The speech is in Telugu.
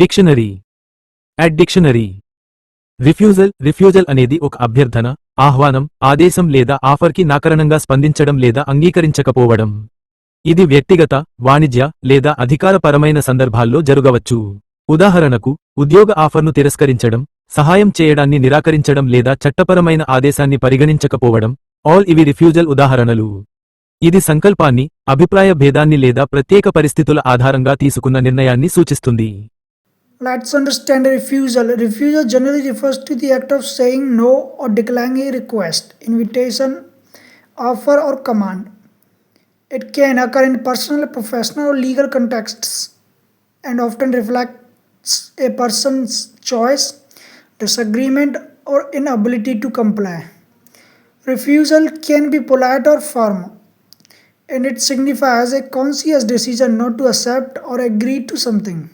Dictionary. At dictionary refusal refusal అనేది ఒక అభ్యర్థన ఆహ్వానం ఆదేశం లేదా ఆఫర్కి నాకరణంగా స్పందించడం లేదా అంగీకరించకపోవడం. ఇది వ్యక్తిగత వాణిజ్య లేదా అధికారపరమైన సందర్భాల్లో జరగవచ్చు. ఉదాహరణకు ఉద్యోగ ఆఫర్ను తిరస్కరించడం సహాయం చేయడాన్ని నిరాకరించడం లేదా చట్టపరమైన ఆదేశాన్ని పరిగణించకపోవడం ఆల్ ఇవి రిఫ్యూజల్ ఉదాహరణలు. ఇది సంకల్పాన్ని అభిప్రాయ భేదాన్ని లేదా ప్రత్యేక పరిస్థితుల ఆధారంగా తీసుకున్న నిర్ణయాన్ని సూచిస్తుంది. Let's understand refusal. Refusal generally refers to the act of saying no or declining a request, invitation, offer, or command. It can occur in personal, professional, or legal contexts and often reflects a person's choice, disagreement, or inability to comply. Refusal can be polite or firm, and it signifies a conscious decision not to accept or agree to something.